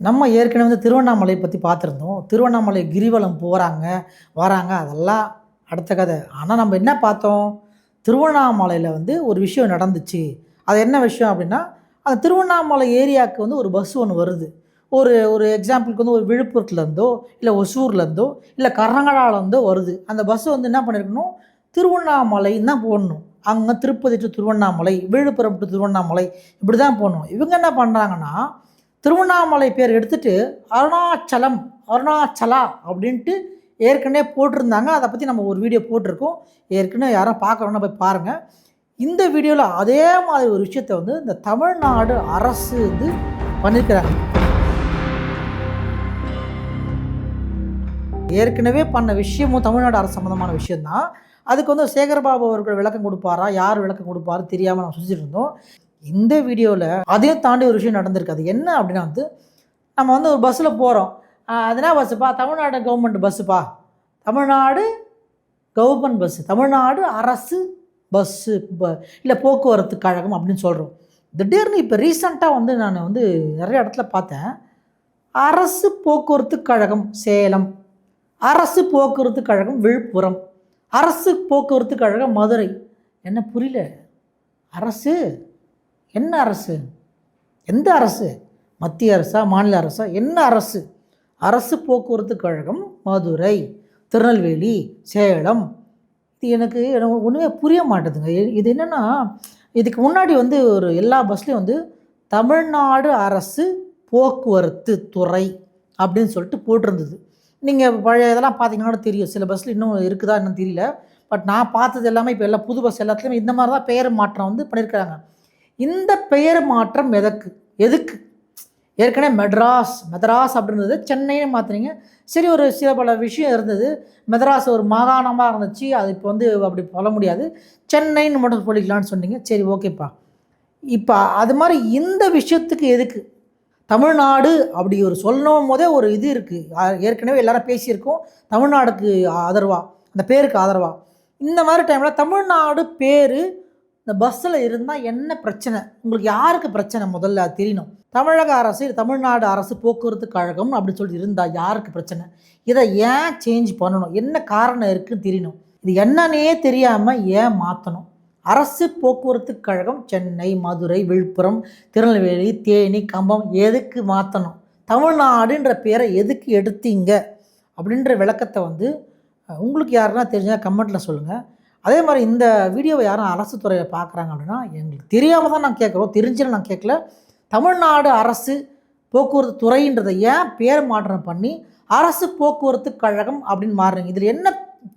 நம்ம ஏற்கனவே வந்து திருவண்ணாமலை பற்றி பார்த்துருந்தோம். திருவண்ணாமலை கிரிவலம் போகிறாங்க வராங்க அதெல்லாம் அடுத்த கதை. ஆனால் நம்ம என்ன பார்த்தோம்? திருவண்ணாமலையில் வந்து ஒரு விஷயம் நடந்துச்சு. அது என்ன விஷயம் அப்படின்னா அந்த திருவண்ணாமலை ஏரியாவுக்கு வந்து ஒரு பஸ் ஒன்று வருது. ஒரு ஒரு எக்ஸாம்பிளுக்கு வந்து ஒரு விழுப்புரத்துலேருந்தோ இல்லை ஒசூர்லேருந்தோ இல்லை கர்நாடகாவிலேருந்தோ வருது. அந்த பஸ் வந்து என்ன பண்ணியிருக்கணும் திருவண்ணாமலைன்னு தான் போடணும். அங்கே திருப்பதி டு திருவண்ணாமலை விழுப்புரம் டு திருவண்ணாமலை இப்படி தான் போகணும் இவங்க என்ன பண்ணுறாங்கன்னா திருவண்ணாமலை பேர் எடுத்துட்டு அருணாச்சலம் அருணாச்சலா அப்படின்ட்டு ஏற்கனவே போட்டிருந்தாங்க. அதை பற்றி நம்ம ஒரு வீடியோ போட்டிருக்கோம். ஏற்கனவே யாரும் பார்க்கணும்னா போய் பாருங்கள் இந்த வீடியோவில் அதே மாதிரி ஒரு விஷயத்தை வந்து இந்த தமிழ்நாடு அரசு வந்து பண்ணியிருக்கிறாங்க ஏற்கனவே பண்ண விஷயமும் தமிழ்நாடு அரசு சம்மந்தமான விஷயந்தான் அதுக்கு வந்து சேகர்பாபு அவர்கள் விளக்கம் கொடுப்பாரா? யார் விளக்கம் கொடுப்பாரு தெரியாமல் நம்ம சுற்றிட்டு இருந்தோம். இந்த வீடியோவில் அதையும் தாண்டி ஒரு விஷயம் நடந்திருக்கு. அது என்ன அப்படின்னா வந்து நம்ம வந்து ஒரு பஸ்ஸில் போகிறோம் அதனால் பஸ்ஸுப்பா தமிழ்நாடு கவர்மெண்ட் பஸ்ஸுப்பா தமிழ்நாடு கவர்மெண்ட் பஸ்ஸு தமிழ்நாடு அரசு பஸ்ஸு ப இல்லை போக்குவரத்து கழகம் அப்படின்னு சொல்கிறோம் திடீர்னு இப்போ ரீசண்டாக வந்து நான் வந்து நிறைய இடத்துல பார்த்தேன். அரசு போக்குவரத்து கழகம் சேலம். அரசு போக்குவரத்து கழகம் விழுப்புரம். அரசு போக்குவரத்து கழகம் மதுரை. என்ன புரியல? அரசு? என்ன அரசு? எந்த அரசு? மத்திய அரசா மாநில அரசா? என்ன அரசு? அரசு போக்குவரத்து கழகம் மதுரை திருநெல்வேலி சேலம். இது எனக்கு எனக்கு ஒன்றுமே புரிய மாட்டேதுங்க. இது என்னென்னா இதுக்கு முன்னாடி வந்து ஒரு எல்லா பஸ்லேயும் வந்து தமிழ்நாடு அரசு போக்குவரத்து துறை அப்படின்னு சொல்லிட்டு போட்டிருந்தது. நீங்கள் பழைய இதெல்லாம் பார்த்தீங்கன்னா தெரியும். சில பஸ்ஸில் இன்னும் இருக்குதா என்னன்னு தெரியல. பட் நான் பார்த்தது எல்லாமே இப்போ எல்லாம் புது பஸ் எல்லாத்துலேயுமே இந்த மாதிரி தான் பெயர் மாற்றம் வந்து பண்ணியிருக்கிறாங்க. இந்த பெயர் மாற்றம் எதற்கு? எதுக்கு? ஏற்கனவே மெட்ராஸ் மெட்ராஸ் அப்படின்றது சென்னைன்னு மாற்றுறீங்க சரி ஒரு சில பல விஷயம் இருந்தது. மெட்ராஸ் ஒரு மாகாணமாக இருந்துச்சு. அது இப்போ வந்து அப்படி சொல்ல முடியாது. சென்னைன்னு மட்டும் சொல்லிக்கலான்னு சொன்னீங்க. சரி ஓகேப்பா. இப்போ அது மாதிரி இந்த விஷயத்துக்கு எதுக்கு? தமிழ்நாடு அப்படி ஒரு சொல்லணும் போதே ஒரு இது இருக்குது ஏற்கனவே எல்லாரும் பேசியிருக்கோம். தமிழ்நாடுக்கு ஆதரவாக அந்த பேருக்கு ஆதரவாக இந்த மாதிரி டைமில் தமிழ்நாடு பேர் இந்த பஸ்ஸில் இருந்தால் என்ன பிரச்சனை? உங்களுக்கு யாருக்கு பிரச்சனை முதல்ல? தெரியணும். தமிழக அரசு தமிழ்நாடு அரசு போக்குவரத்து கழகம் அப்படின்னு சொல்லி இருந்தால் யாருக்கு பிரச்சனை? இதை ஏன் சேஞ்ச் பண்ணணும்? என்ன காரணம் இருக்குன்னு தெரியணும். இது என்னன்னே தெரியாமல் ஏன் மாற்றணும் அரசு போக்குவரத்து கழகம் சென்னை மதுரை விழுப்புரம் திருநெல்வேலி தேனி கம்பம் எதுக்கு மாற்றணும் தமிழ்நாடுன்ற பேரை எதுக்கு எடுத்தீங்க? அப்படின்ற விளக்கத்தை வந்து உங்களுக்கு யாருன்னா தெரிஞ்சால் கமெண்ட்டில் சொல்லுங்கள் அதே மாதிரி இந்த வீடியோவை யாரும் அரசு துறையில் பார்க்குறாங்க அப்படின்னா எங்களுக்கு தெரியாமல் தான் நான் கேட்குறோம் தெரிஞ்சுன்னு நான் கேட்கல. தமிழ்நாடு அரசு போக்குவரத்து துறைன்றதை ஏன் பேர் மாற்றம் பண்ணி அரசு போக்குவரத்து கழகம் அப்படின்னு மாறுறீங்க? இதில் என்ன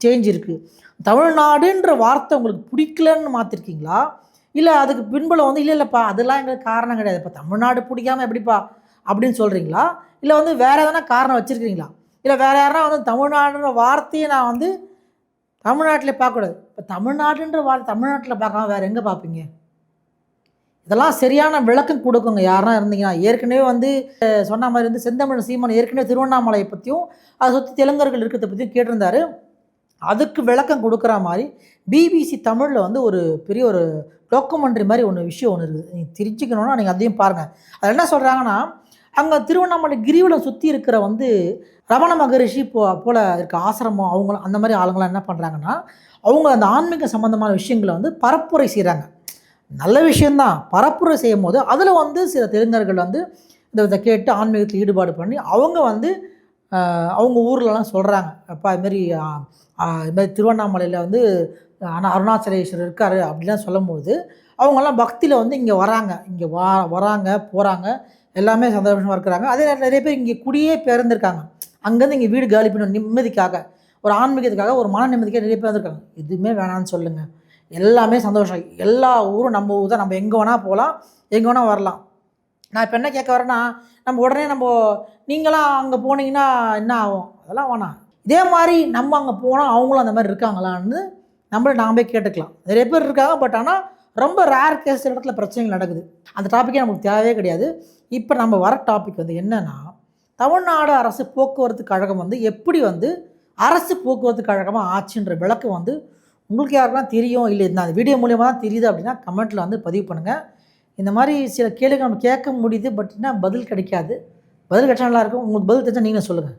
சேஞ்ச் இருக்குது தமிழ்நாடுன்ற வார்த்தை உங்களுக்கு பிடிக்கலன்னு மாற்றிருக்கீங்களா இல்லை அதுக்கு பின்புல வந்து இல்லை இல்லைப்பா அதெல்லாம் எங்களுக்கு காரணம் கிடையாது. இப்போ தமிழ்நாடு பிடிக்காமல் எப்படிப்பா? அப்படின்னு சொல்கிறீங்களா இல்லை வந்து வேறு எதனா காரணம் வச்சுருக்கீங்களா? இல்லை வேறு யாரா வந்து தமிழ்நாடுன்ற வார்த்தையை நான் வந்து தமிழ்நாட்டில் பார்க்கக்கூடாது. இப்போ தமிழ்நாடுன்ற வார்த்தை தமிழ்நாட்டில் பார்க்காம வேறு எங்கே பார்ப்பீங்க? இதெல்லாம் சரியான விளக்கம் கொடுக்குங்க. யாரெல்லாம் இருந்தீங்கன்னா ஏற்கனவே வந்து சொன்ன மாதிரி வந்து செந்தமிழ் சீமான் ஏற்கனவே திருவண்ணாமலையை பற்றியும் அதை சுற்றி தெலுங்கர்கள் இருக்கிறத பற்றியும் கேட்டிருந்தாரு. அதுக்கு விளக்கம் கொடுக்குற மாதிரி பிபிசி தமிழில் வந்து ஒரு பெரிய ஒரு டாக்குமெண்ட்ரி மாதிரி ஒன்று விஷயம் ஒன்று இருக்குது. நீங்கள் தெரிஞ்சுக்கணுன்னா நீங்கள் அதையும் பாருங்கள் அதில் என்ன சொல்கிறாங்கன்னா அங்கே திருவண்ணாமலை கிரிவலம் சுற்றி இருக்கிற வந்து ரமண மகரிஷி போ போல் இருக்க ஆசிரமம் அவங்க அந்த மாதிரி ஆளுங்களாம் என்ன பண்ணுறாங்கன்னா அவங்க அந்த ஆன்மீக சம்மந்தமான விஷயங்களை வந்து பரப்புரை செய்கிறாங்க நல்ல விஷயந்தான் பரப்புரை செய்யும் போது அதில் வந்து சில தெலுங்கர்கள் வந்து இந்த இதை கேட்டு ஆன்மீகத்தில் ஈடுபாடு பண்ணி அவங்க வந்து அவங்க ஊர்லலாம் சொல்கிறாங்க அப்பா இதுமாரி திருவண்ணாமலையில் வந்து ஆனால் அருணாச்சலேஸ்வரர் இருக்கார் அப்படிலாம் சொல்லும்போது அவங்கெல்லாம் பக்தியில் வந்து இங்கே வராங்க. இங்கே வா வராங்க போகிறாங்க எல்லாமே சந்தோஷமாக இருக்கிறாங்க. அதே நேரத்தில் நிறைய பேர் இங்கே குடியே பிறந்திருக்காங்க அங்கேருந்து இங்கே வீடு காலி பண்ணணும் நிம்மதிக்காக ஒரு ஆன்மீகத்துக்காக ஒரு மன நிம்மதிக்காக நிறைய பேர் வந்திருக்காங்க. எதுவுமே வேணான்னு சொல்லுங்கள் எல்லாமே சந்தோஷம். எல்லா ஊரும் நம்ம ஊர் தான். நம்ம எங்கே வேணால் போகலாம் எங்கே வேணால் வரலாம். நான் இப்போ என்ன கேட்க வரேன்னா நம்ம உடனே நம்ம நீங்களாம் அங்கே போனீங்கன்னா என்ன ஆகும்? அதெல்லாம் வேணாம். இதே மாதிரி நம்ம அங்கே போனால் அவங்களும் அந்த மாதிரி இருக்காங்களான்னு நம்மளை நாம்பே கேட்டுக்கலாம். நிறைய பேர் இருக்காங்க பட் ஆனால் ரொம்ப ரேர் கேஸ் இடத்துல பிரச்சனைகள் நடக்குது. அந்த டாப்பிக்கே நமக்கு தேவையே கிடையாது. இப்போ நம்ம வர டாபிக் வந்து என்னென்னா தமிழ்நாடு அரசு போக்குவரத்து கழகம் வந்து எப்படி வந்து அரசு போக்குவரத்து கழகமாக ஆச்சுன்ற விளக்கம் வந்து உங்களுக்கு யாருக்கெல்லாம் தெரியும் இல்லை இந்த அந்த வீடியோ மூலியமாக தான் தெரியுது அப்படின்னா கமெண்ட்டில் வந்து பதிவு பண்ணுங்கள் இந்த மாதிரி சில கேள்விகள் நம்ம கேட்க முடியுது பட் என்ன பதில் கிடைக்காது. பதில் கிடைச்சா நல்லாயிருக்கும் உங்களுக்கு பதில் தெரிஞ்சால் நீங்கள் சொல்லுங்கள்